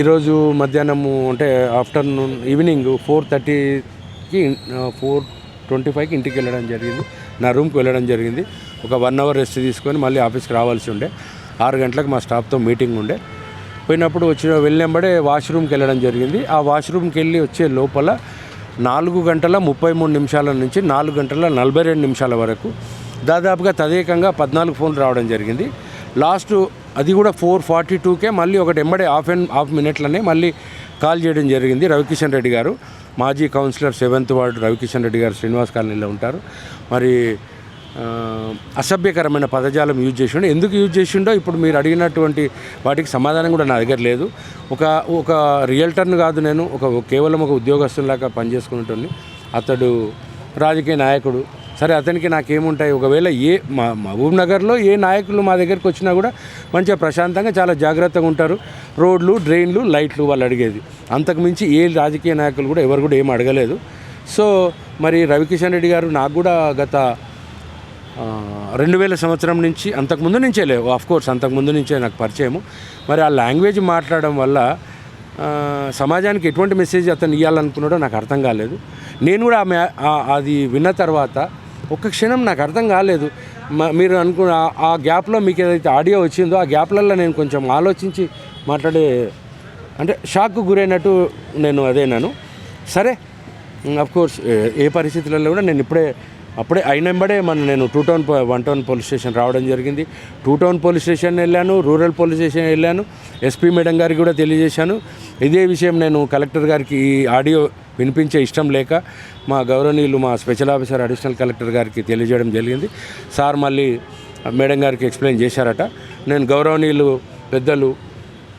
ఈరోజు మధ్యాహ్నము అంటే ఆఫ్టర్నూన్ ఈవినింగ్ ఫోర్ థర్టీకి ఫోర్ ట్వంటీ ఫైవ్కి ఇంటికి వెళ్ళడం జరిగింది. నా రూమ్కి వెళ్ళడం జరిగింది. ఒక వన్ అవర్ రెస్ట్ తీసుకొని మళ్ళీ ఆఫీస్కి రావాల్సి ఉండే. ఆరు గంటలకు మా స్టాఫ్తో మీటింగ్ ఉండే. పోయినప్పుడు వచ్చిన వెళ్ళినప్పుడే వాష్రూమ్కి వెళ్ళడం జరిగింది. ఆ వాష్రూమ్కి వెళ్ళి వచ్చే లోపల నాలుగు గంటల ముప్పై మూడు నిమిషాల నుంచి నాలుగు గంటల నలభై రెండు నిమిషాల వరకు దాదాపుగా తదేకంగా పద్నాలుగు ఫోన్లు రావడం జరిగింది. లాస్ట్ అది కూడా ఫోర్ ఫార్టీ టూకే మళ్ళీ ఒకటి ఎంబడే హాఫ్ అండ్ హాఫ్ మినిట్లనే మళ్ళీ కాల్ చేయడం జరిగింది రవికిషన్ రెడ్డి గారు. మాజీ councillor seventh ward Ravikishan Reddy గారు శ్రీనివాస్ కాలనీలో ఉంటారు. మరి అసభ్యకరమైన పదజాలం యూజ్ చేసిండో. ఎందుకు యూజ్ చేసిండో ఇప్పుడు మీరు అడిగినటువంటి వాటికి సమాధానం కూడా నా దగ్గర లేదు. ఒక ఒక రియల్టర్ను కాదు నేను ఒక కేవలం ఒక ఉద్యోగస్తులాగా పనిచేసుకున్నటువంటి అతడు రాజకీయ నాయకుడు. సరే అతనికి నాకేముంటాయి? ఒకవేళ ఏ మా మహబూబ్ నగర్లో ఏ నాయకులు మా దగ్గరికి వచ్చినా కూడా మంచిగా ప్రశాంతంగా చాలా జాగ్రత్తగా ఉంటారు. రోడ్లు డ్రైన్లు లైట్లు వాళ్ళు అడిగేది. అంతకు మించి ఏ రాజకీయ నాయకులు కూడా ఎవరు కూడా ఏం అడగలేదు. సో మరి రవికిషన్ రెడ్డి గారు నాకు కూడా గత రెండు వేల సంవత్సరం నుంచి అంతకుముందు నుంచే లేవు ఆఫ్ కోర్స్ అంతకుముందు నుంచే నాకు పరిచయము. మరి ఆ లాంగ్వేజ్ మాట్లాడడం వల్ల సమాజానికి ఎటువంటి మెసేజ్ అతను ఇవ్వాలనుకున్నాడో నాకు అర్థం కాలేదు. నేను కూడా ఆమె అది విన్న తర్వాత ఒక్క క్షణం నాకు అర్థం కాలేదు. మ- మీరు అనుకున్న ఆ- గ్యాప్లో మీకు ఏదైతే ఆడియో వచ్చిందో ఆ గ్యాప్లలో నేను కొంచెం ఆలోచించి మాట్లాడే అంటే షాక్కు గురైనట్టు నేను అదేనాను. సరే కోర్స్ ఏ పరిస్థితులలో కూడా నేను ఇప్పుడే అప్పుడే అయినంబడే మన నేను two town one town police station రావడం జరిగింది. టూ టౌన్ పోలీస్ స్టేషన్ వెళ్ళాను రూరల్ పోలీస్ స్టేషన్ వెళ్ళాను. ఎస్పీ మేడం గారికి కూడా తెలియజేశాను. ఇదే విషయం నేను కలెక్టర్ గారికి ఈ ఆడియో వినిపించే ఇష్టం లేక మా గౌరవనీయులు మా స్పెషల్ ఆఫీసర్ అడిషనల్ కలెక్టర్ గారికి తెలియజేయడం జరిగింది. సార్ మళ్ళీ మేడం గారికి ఎక్స్ప్లెయిన్ చేశారట. నేను గౌరవనీయులు పెద్దలు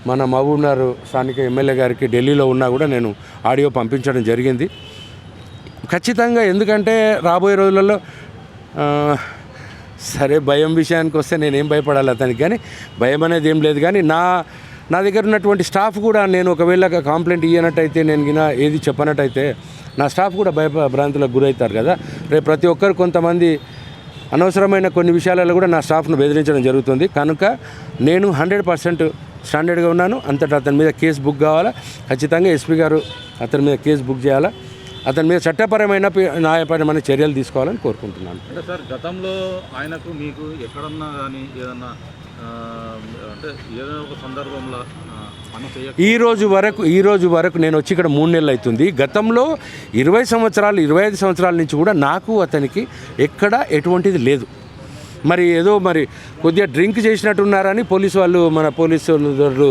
మన మహబూబ్నగర్ స్థానిక ఎమ్మెల్యే గారికి ఢిల్లీలో ఉన్నా కూడా నేను ఆడియో పంపించడం జరిగింది. ఖచ్చితంగా ఎందుకంటే రాబోయే రోజులలో సరే భయం విషయానికి వస్తే నేనేం భయపడాలి అతనికి కానీ భయం అనేది ఏం లేదు. కానీ నా నా దగ్గర ఉన్నటువంటి స్టాఫ్ కూడా నేను ఒకవేళ కంప్లైంట్ ఇవ్వనట్టయితే నేను గిన ఏది చెప్పనట్టయితే నా స్టాఫ్ కూడా భయ భ్రాంతులకు గురవుతారు కదా. రేపు ప్రతి ఒక్కరు కొంతమంది అనవసరమైన కొన్ని విషయాలలో కూడా నా స్టాఫ్ను బెదిరించడం జరుగుతుంది. కనుక నేను హండ్రెడ్ పర్సెంట్ స్టాండర్డ్గా ఉన్నాను. అంతటా అతని మీద కేసు బుక్ కావాలా? ఖచ్చితంగా ఎస్పీ గారు అతని మీద కేసు బుక్ చేయాలా? అతని మీద చట్టపరమైన న్యాయపరమైన చర్యలు తీసుకోవాలని కోరుకుంటున్నాను. అంటే సార్ గతంలో ఆయనకు మీకు ఎక్కడన్నా కానీ ఏదన్నా అంటే ఏదైనా ఒక సందర్భంలో ఈ రోజు వరకు ఈ రోజు వరకు నేను వచ్చి ఇక్కడ మూడు నెలలు అవుతుంది. గతంలో ఇరవై సంవత్సరాలు ఇరవై ఐదు సంవత్సరాల నుంచి కూడా నాకు అతనికి ఎక్కడ ఎటువంటిది లేదు. మరి ఏదో మరి కొద్దిగా డ్రింక్ చేసినట్టున్నారని పోలీసు వాళ్ళు మన పోలీసు వాళ్ళు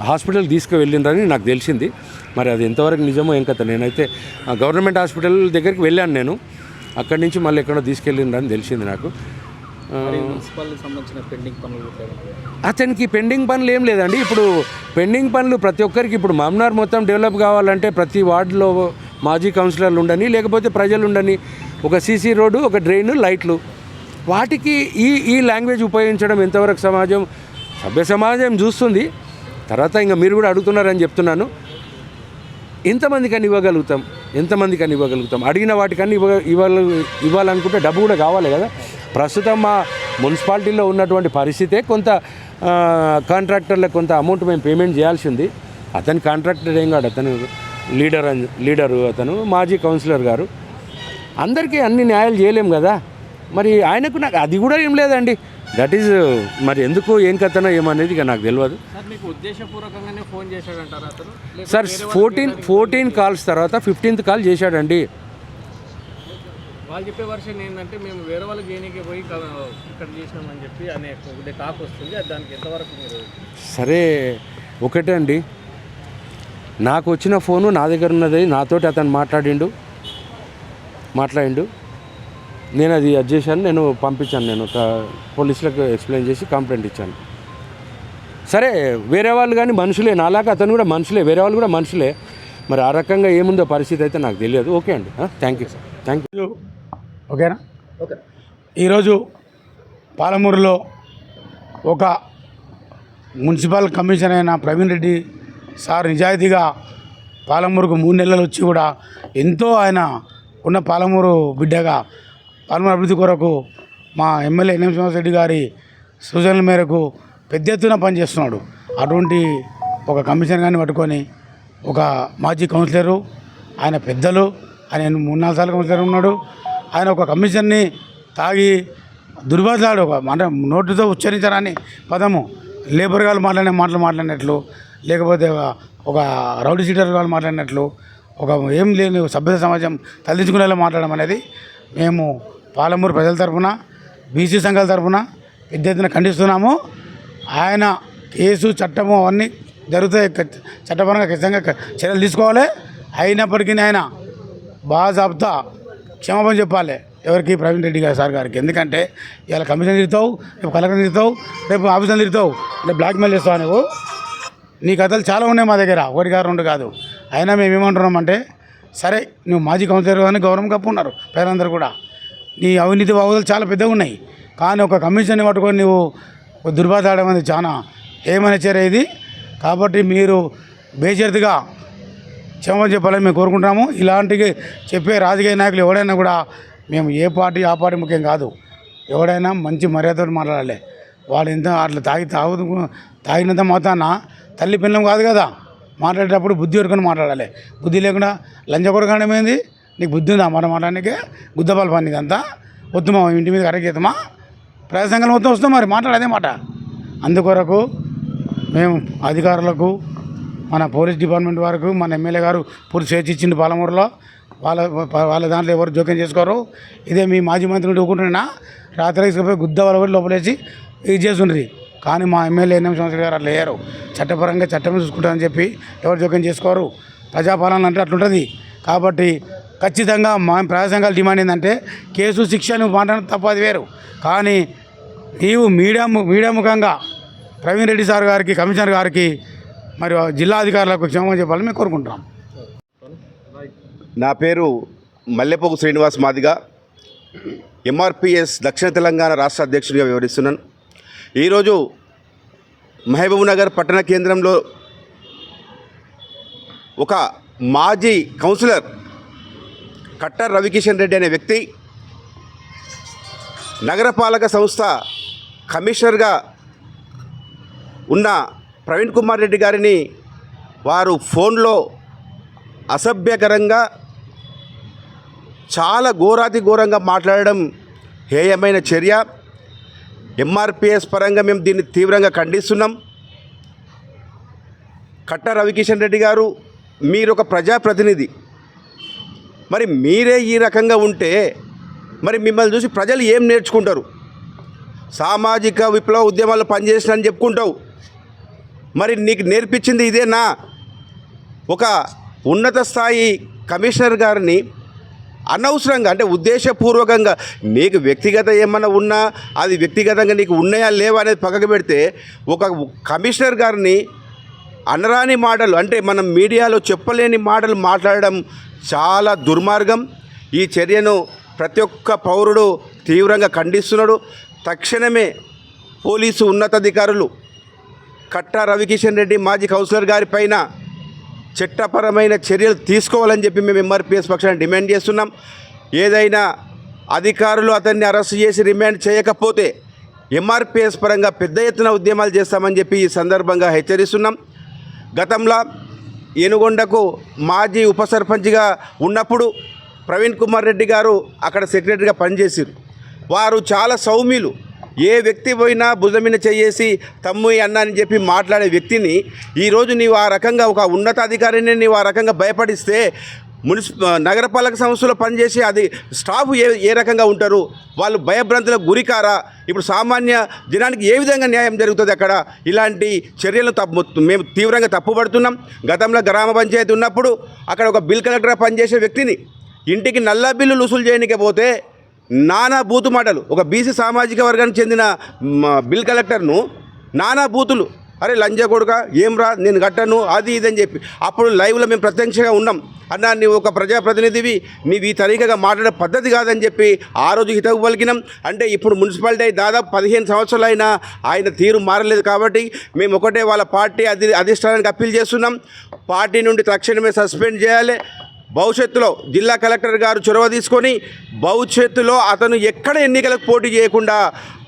హాస్పిటల్ తీసుకువెళ్ళిండ్రని నాకు తెలిసింది. మరి అది ఎంతవరకు నిజమో ఏం కథ నేనైతే ఆ, గవర్నమెంట్ హాస్పిటల్ దగ్గరికి వెళ్ళాను నేను. అక్కడి నుంచి మళ్ళీ ఎక్కడో తీసుకెళ్ళిండ్రని తెలిసింది నాకు. అతనికి పెండింగ్ పనులు ఏం లేదండి. ఇప్పుడు పెండింగ్ పనులు ప్రతి ఒక్కరికి ఇప్పుడు మామ్నార్ మొత్తం డెవలప్ కావాలంటే ప్రతి వార్డులో మాజీ కౌన్సిలర్లు ఉండని లేకపోతే ప్రజలు ఉండని ఒక సీసీ రోడ్డు ఒక డ్రైన్ లైట్లు. వాటికి ఈ ఈ లాంగ్వేజ్ ఉపయోగించడం ఎంతవరకు సమాజం సభ్య సమాజం చూస్తుంది. తర్వాత ఇంకా మీరు కూడా అడుగుతున్నారని చెప్తున్నాను. ఎంతమందికి అని ఇవ్వగలుగుతాం? ఎంతమందికి అని ఇవ్వగలుగుతాం? అడిగిన వాటికన్నా ఇవ్వ ఇవ్వాలి ఇవ్వాలనుకుంటే డబ్బు కూడా కావాలి కదా? ప్రస్తుతం మా మున్సిపాలిటీలో ఉన్నటువంటి పరిస్థితే కొంత కాంట్రాక్టర్లకు కొంత అమౌంట్ మేము పేమెంట్ చేయాల్సి ఉంది. అతని కాంట్రాక్టర్ ఏం కాదు అతను లీడర్ అని లీడరు అతను మాజీ కౌన్సిలర్ గారు. అందరికీ అన్ని న్యాయాలు చేయలేం కదా. మరి ఆయనకు నాకు అది కూడా ఏం లేదండి. దట్ ఈజ్ మరి ఎందుకు ఏం కథనో ఏమనేది ఇక నాకు తెలియదు. సార్ మీకు ఉద్దేశపూర్వకంగానే ఫోన్ చేశాడంటారా అతను? లేకపోతే సార్ ఫోర్టీన్ ఫోర్టీన్ కాల్స్ తర్వాత ఫిఫ్టీన్త్ కాల్ చేశాడండి. వాళ్ళు చెప్పే వర్షన్ ఏంటంటే మేము వేరే వాళ్ళకి చేయనీకి పోయి ఇక్కడ చేసినామని చెప్పి అనే ఒకటే టాక్ వస్తుంది. అది దానికి ఎంతవరకు మీరు సరే ఒకటే అండి. నాకు వచ్చిన ఫోను నా దగ్గర ఉన్నది నాతోటి అతను మాట్లాడిండు మాట్లాడిండు. నేను అది అది చేశాను నేను పంపించాను నేను ఒక పోలీసులకు ఎక్స్ప్లెయిన్ చేసి కంప్లైంట్ ఇచ్చాను. సరే వేరే వాళ్ళు కానీ మనుషులే నాలాగా అతను కూడా మనుషులే వేరే వాళ్ళు కూడా మనుషులే. మరి ఆ రకంగా ఏముందో పరిస్థితి అయితే నాకు తెలియదు. ఓకే అండి thank you sir thank you ఓకేనా? ఓకే. ఈరోజు పాలమూరులో ఒక మున్సిపల్ కమిషనర్ అయిన ప్రవీణ్ రెడ్డి సార్ నిజాయితీగా పాలమూరుకు మూడు నెలలు వచ్చి కూడా ఎంతో ఆయన ఉన్న పాలమూరు బిడ్డగా పాలమూరు అభివృద్ధి కొరకు మా ఎమ్మెల్యే ఎన్ఎం శ్రీనివాస్ రెడ్డి గారి సూచనల మేరకు పెద్ద ఎత్తున పనిచేస్తున్నాడు. అటువంటి ఒక కమిషన్ కానీ పట్టుకొని ఒక మాజీ కౌన్సిలరు ఆయన పెద్దలు ఆయన మూడు నాలుగు సార్లు కౌన్సిలర్ ఉన్నాడు. ఆయన ఒక కమిషన్ని తాగి దుర్భాషలాడు ఒక అంటే నోటితో ఉచ్చరించరాని పదము. లేబర్ వాళ్ళు మాట్లాడిన మాటలు మాట్లాడినట్లు లేకపోతే ఒక- రౌడీ సీటర్ వాళ్ళు మాట్లాడినట్లు ఒక ఏం లేని సభ్యత సమాజం తలదించుకునేలా మాట్లాడడం అనేది మేము పాలమూరు ప్రజల తరఫున బీసీ సంఘాల తరఫున పెద్ద ఎత్తున ఖండిస్తున్నాము. ఆయన కేసు చట్టము అవన్నీ జరుగుతాయి. చట్టపరంగా ఖచ్చితంగా చర్యలు తీసుకోవాలి. అయినప్పటికీ ఆయన బాజాబ్తా క్షమాపణ చెప్పాలి. ఎవరికి? ప్రవీణ్ రెడ్డి గారు సార్ గారికి. ఎందుకంటే ఇవాళ కమిషన్ తిరుగుతావు రేపు కలెక్టర్ తిరుగుతావు రేపు ఆఫీసర్ తిరుగుతావు రేపు బ్లాక్మెయిల్ చేస్తావు నువ్వు? నీ కథలు చాలా ఉన్నాయి మా దగ్గర. ఒకటి కాదు రెండు కాదు. అయినా మేము ఏమంటున్నామంటే సరే నువ్వు మాజీ కౌన్సిలర్ కానీ గౌరవం కప్పు ఉన్నారు పేరందరూ కూడా. నీ అవినీతి బాగుదలు చాలా పెద్దగా ఉన్నాయి. కానీ ఒక కమిషన్ని పట్టుకొని నువ్వు దుర్బాధాడడం అనేది చాలా ఏమైనా చర్య ఇది. కాబట్టి మీరు బేషరతుగా క్షేమం చెప్పాలని మేము కోరుకుంటాము ఇలాంటివి చెప్పే రాజకీయ నాయకులు ఎవడైనా కూడా మేము ఏ పార్టీ ఆ పార్టీ ముఖ్యం కాదు. ఎవడైనా మంచి మర్యాదతో మాట్లాడాలి. వాళ్ళు ఎంత అట్లా తాగి తాగు తాగినంత మొత్తాన తల్లి పిల్లం కాదు కదా. మాట్లాడేటప్పుడు బుద్ధి వరకుని మాట్లాడాలి. బుద్ధి లేకుండా లంచకొరకడం ఏంది? నీకు బుద్ధి ఉందా? మాట మాట్లాడడానికి గుద్దపాలు పని ఇదంతా వద్దుమా ఇంటి మీద అరగేతమా ప్రజాసంఘాలు మొత్తం వస్తాం మరి మాట్లాడేదే మాట. అందుకొరకు మేము అధికారులకు మన పోలీస్ డిపార్ట్మెంట్ వరకు మన ఎమ్మెల్యే గారు పూర్తి స్వేచ్ఛ ఇచ్చింది పాలమూరులో. వాళ్ళ వాళ్ళ దాంట్లో ఎవరు జోక్యం చేసుకోరు. ఇదే మీ మాజీ మంత్రి ఊరుకుంటున్నా. రాత్రి తీసుకుపోయి గుద్ద వాళ్ళ లోపలేసి ఇది చేస్తుండ్రి. కానీ మా ఎమ్మెల్యే ఎన్ఎం సంవత్సరాలు గారు అట్లా లేరు. చట్టపరంగా చట్టం చూసుకుంటారని చెప్పి ఎవరు జోక్యం చేసుకోరు. ప్రజాపాలన అంటే అట్లుంటుంది. కాబట్టి ఖచ్చితంగా మా ప్రజాసంఘాలు డిమాండ్ ఏంటంటే కేసు శిక్ష నువ్వు మాట్లాడడం తప్ప అది వేరు. కానీ నీవు మీడియా మీడియా ముఖంగా ప్రవీణ్ రెడ్డి సార్ గారికి కమిషనర్ గారికి మరి జిల్లా అధికారులకు క్షేమం చెప్పాలని మేము కోరుకుంటున్నాం. నా పేరు మల్లెపోగు శ్రీనివాస్ మాదిగ. ఎంఆర్పిఎస్ దక్షిణ తెలంగాణ రాష్ట్ర అధ్యక్షుడిగా వివరిస్తున్నాను ఈరోజు మహబూబ్నగర్ పట్టణ కేంద్రంలో ఒక మాజీ కౌన్సిలర్ కట్టర్ రవికిషన్ రెడ్డి అనే వ్యక్తి నగరపాలక సంస్థ కమిషనర్గా ఉన్న ప్రవీణ్ కుమార్ రెడ్డి గారిని వారు ఫోన్లో అసభ్యకరంగా చాలా ఘోరాతి ఘోరంగా మాట్లాడడం హేయమైన చర్య. ఎంఆర్పిఎస్ పరంగా మేము దీన్ని తీవ్రంగా ఖండిస్తున్నాం. కట్ట రవికిషన్ రెడ్డి గారు మీరు ఒక ప్రజాప్రతినిధి. మరి మీరే ఈ రకంగా ఉంటే మరి మిమ్మల్ని చూసి ప్రజలు ఏం నేర్చుకుంటారు? సామాజిక విప్లవ ఉద్యమాల్లో పనిచేసిన అని చెప్పుకుంటావు. మరి నీకు నేర్పించింది ఇదేనా ఒక ఉన్నత స్థాయి కమిషనర్ గారిని అనవసరంగా అంటే ఉద్దేశపూర్వకంగా నీకు వ్యక్తిగత ఏమైనా ఉన్నా అది వ్యక్తిగతంగా నీకు ఉన్నాయా లేవా అనేది పక్కకు పెడితే ఒక కమిషనర్ గారిని అనరాని మాటలు అంటే మనం మీడియాలో చెప్పలేని మాటలు మాట్లాడడం చాలా దుర్మార్గం. ఈ చర్యను ప్రతి ఒక్క పౌరుడు తీవ్రంగా ఖండిస్తున్నాడు. తక్షణమే పోలీసు ఉన్నతాధికారులు కట్టా రవికిషన్ రెడ్డి మాజీ కౌన్సిలర్ గారి పైన చట్టపరమైన చర్యలు తీసుకోవాలని చెప్పి మేము ఎంఆర్పిఎస్ పక్షాన్ని డిమాండ్ చేస్తున్నాం. ఏదైనా అధికారులు అతన్ని అరెస్ట్ చేసి రిమాండ్ చేయకపోతే ఎంఆర్పిఎస్ పరంగా పెద్ద ఎత్తున ఉద్యమాలు చేస్తామని చెప్పి ఈ సందర్భంగా హెచ్చరిస్తున్నాం. గతంలో ఏనుగొండకు మాజీ ఉప సర్పంచ్గా ఉన్నప్పుడు ప్రవీణ్ కుమార్ రెడ్డి గారు అక్కడ సెక్రటరీగా పనిచేశారు వారు చాలా సౌమ్యులు. ఏ వ్యక్తి పోయినా భుజమిన చేసి తమ్ము అన్న అని చెప్పి మాట్లాడే వ్యక్తిని ఈరోజు నీవు ఆ రకంగా ఒక ఉన్నతాధికారిని నీవు ఆ రకంగా భయపడిస్తే మున్సిప నగరపాలక సంస్థలో పనిచేసి అది స్టాఫ్ ఏ ఏ రకంగా ఉంటారు? వాళ్ళు భయభ్రాంతులకు గురికారా? ఇప్పుడు సామాన్య జనానికి ఏ విధంగా న్యాయం జరుగుతుంది అక్కడ? ఇలాంటి చర్యలు తప్పు మేము తీవ్రంగా తప్పుపడుతున్నాం. గతంలో గ్రామ పంచాయతీ ఉన్నప్పుడు అక్కడ ఒక బిల్ కలెక్టర్గా పనిచేసే వ్యక్తిని ఇంటికి నల్ల బిల్లు వసూలు చేయనికపోతే నానా బూతు మాటలు. ఒక బీసీ సామాజిక వర్గానికి చెందిన బిల్ కలెక్టర్ను నానా బూతులు. అరే లంజ కొడుక ఏం రా నేను కట్టను అది ఇది అని చెప్పి. అప్పుడు లైవ్లో మేము ప్రత్యక్షంగా ఉన్నాం. అన్నా నీవు ఒక ప్రజాప్రతినిధివి నీవు ఈ తరీకగా మాట్లాడే పద్ధతి కాదని చెప్పి ఆ రోజు హితవు పలికినాం. అంటే ఇప్పుడు మున్సిపాలిటీ దాదాపు పదిహేను సంవత్సరాలు అయినా ఆయన తీరు మారలేదు కాబట్టి మేము ఒకటే వాళ్ళ పార్టీ అధి అధిష్టానానికి అప్పీల్ చేస్తున్నాం. పార్టీ నుండి తక్షణమే సస్పెండ్ చేయాలి. భవిష్యత్తులో జిల్లా కలెక్టర్ గారు చొరవ తీసుకొని భవిష్యత్తులో అతను ఎక్కడ ఎన్నికలకు పోటీ చేయకుండా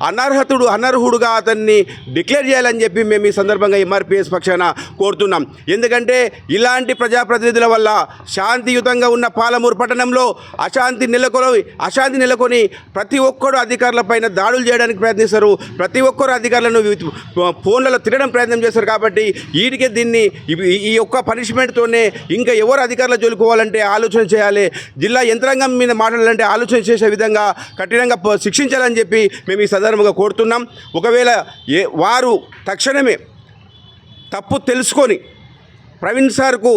అనర్హతుడు అనర్హుడుగా అతన్ని డిక్లేర్ చేయాలని చెప్పి మేము ఈ సందర్భంగా ఎంఆర్పిఎస్ పక్షాన కోరుతున్నాం. ఎందుకంటే ఇలాంటి ప్రజాప్రతినిధుల వల్ల శాంతియుతంగా ఉన్న పాలమూరు పట్టణంలో అశాంతి నెలకొని అశాంతి నెలకొని ప్రతి ఒక్కరు అధికారులపైన దాడులు చేయడానికి ప్రయత్నిస్తారు. ప్రతి ఒక్కరు అధికారులను ఫోన్లలో తిరగడం ప్రయత్నం చేస్తారు కాబట్టి వీటికే దీన్ని ఈ- యొక్క పనిష్మెంట్తోనే ఇంకా ఎవరు అధికారులు జోలుకోవాలంటే ఆలోచన చేయాలి. జిల్లా యంత్రాంగం మీద మాట్లాడాలంటే ఆలోచన చేసే విధంగా కఠినంగా శిక్షించాలని చెప్పి మేము ఈ సందర్భంగా కోరుతున్నాం. ఒకవేళ ఏ వారు తక్షణమే తప్పు తెలుసుకొని ప్రవీణ్ సార్కు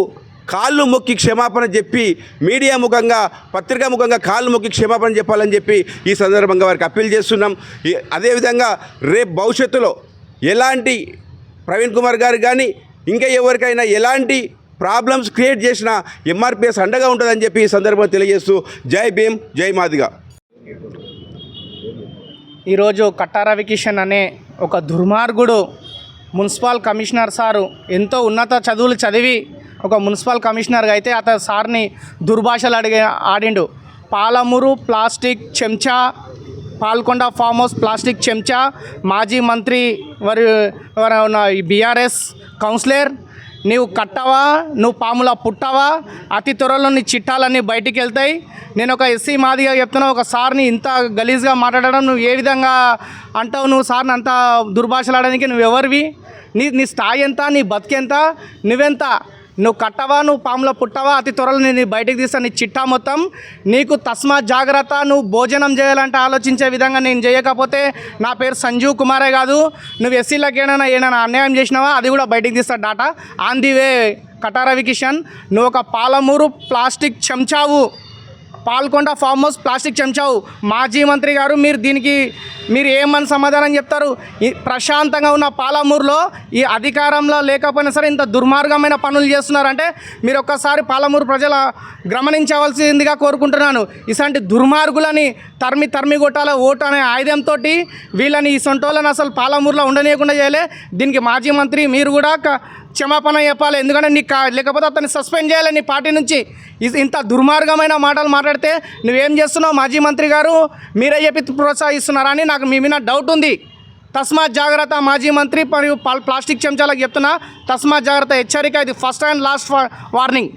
కాళ్ళు మొక్కి క్షమాపణ చెప్పి మీడియా ముఖంగా పత్రికా ముఖంగా కాళ్ళు మొక్కి క్షమాపణ చెప్పాలని చెప్పి ఈ సందర్భంగా వారికి అప్పీల్ చేస్తున్నాం. అదేవిధంగా రేపు భవిష్యత్తులో ఎలాంటి ప్రవీణ్ కుమార్ గారు కానీ ఇంకా ఎవరికైనా ఎలాంటి ప్రాబ్లమ్స్ క్రియేట్ చేసిన ఎంఆర్పిఎస్ అండగా ఉంటుందని చెప్పి ఈ సందర్భంగా తెలియజేస్తూ జై భీమ్ జై మాదిగా. ఈరోజు కట్టారవి కిషన్ అనే ఒక దుర్మార్గుడు మున్సిపల్ కమిషనర్ సారు ఎంతో ఉన్నత చదువులు చదివి ఒక మున్సిపల్ కమిషనర్గా అయితే అతను సార్ని దుర్భాషలు అడిగి ఆడిండు. పాలమూరు ప్లాస్టిక్ చెంచా పాల్కొండ ఫామ్ హౌస్ ప్లాస్టిక్ చెంచా మాజీ మంత్రి వారి వారు ఉన్న ఈ బీఆర్ఎస్ కౌన్సిలర్ నీవు కట్టవా? నువ్వు పాముల పుట్టవా? అతి త్వరలో నీ చిట్టాలన్నీ బయటికి వెళ్తాయి నేను ఒక ఎస్సీ మాదిగా చెప్తున్నా ఒక సార్ని ఇంత గలీజ్గా మాట్లాడడం నువ్వు ఏ విధంగా అంటావు? నువ్వు సార్ని అంత దుర్భాషలాడడానికి నువ్వు ఎవరివి నీ నీ స్థాయి ఎంత? నీ బతికెంత? నువ్వెంత? నువ్వు కట్టవా నువ్వు పాములో పుట్టవా అతి త్వరలో నేను బయటకు తీస్తాను నీ చిట్టా మొత్తం. నీకు తస్మా జాగ్రత్త నువ్వు భోజనం చేయాలంటే ఆలోచించే విధంగా నేను చేయకపోతే నా పేరు సంజీవ్ కుమారే కాదు. నువ్వు ఎస్సీలకు ఏమైనా ఏమైనా అన్యాయం చేసినావా? అది కూడా బయటకు తీస్తా డాటా. ఆన్ ది వే కటారవి కిషన్ నువ్వు ఒక పాలమూరు ప్లాస్టిక్ చెంచావు. పాల్కొండ ఫామ్ హౌస్ ప్లాస్టిక్ చెంచావు మాజీ మంత్రి గారు మీరు దీనికి మీరు ఏమని సమాధానం చెప్తారు? ఈ ప్రశాంతంగా ఉన్న పాలమూరులో ఈ అధికారంలో లేకపోయినా సరే ఇంత దుర్మార్గమైన పనులు చేస్తున్నారంటే మీరు ఒక్కసారి పాలమూరు ప్రజల గమనించవలసిందిగా కోరుకుంటున్నాను. ఇలాంటి దుర్మార్గులని తరిమి తరిమి కొట్టాల ఓటు అనే ఆయుధంతో వీళ్ళని ఈ సొంటోళ్ళని అసలు పాలమూరులో ఉండనీయకుండా చేయలే. దీనికి మాజీ మంత్రి మీరు కూడా క్షమాపణ చెప్పాలి. ఎందుకంటే నీ కా- లేకపోతే అతన్ని సస్పెండ్ చేయాలి నీ పార్టీ నుంచి. ఇంత దుర్మార్గమైన మాటలు మాట్లాడితే నువ్వేం చేస్తున్నావు? మాజీ మంత్రి గారు మీరే చెప్పి ప్రోత్సహిస్తున్నారా అని నాకు మీ మీద డౌట్ ఉంది. తస్మాత్ జాగ్రత్త మాజీ మంత్రి మరియు ప్లాస్టిక్ చెంచాలకు చెప్తున్నా. తస్మాత్ జాగ్రత్త హెచ్చరిక ఇది. First and last warning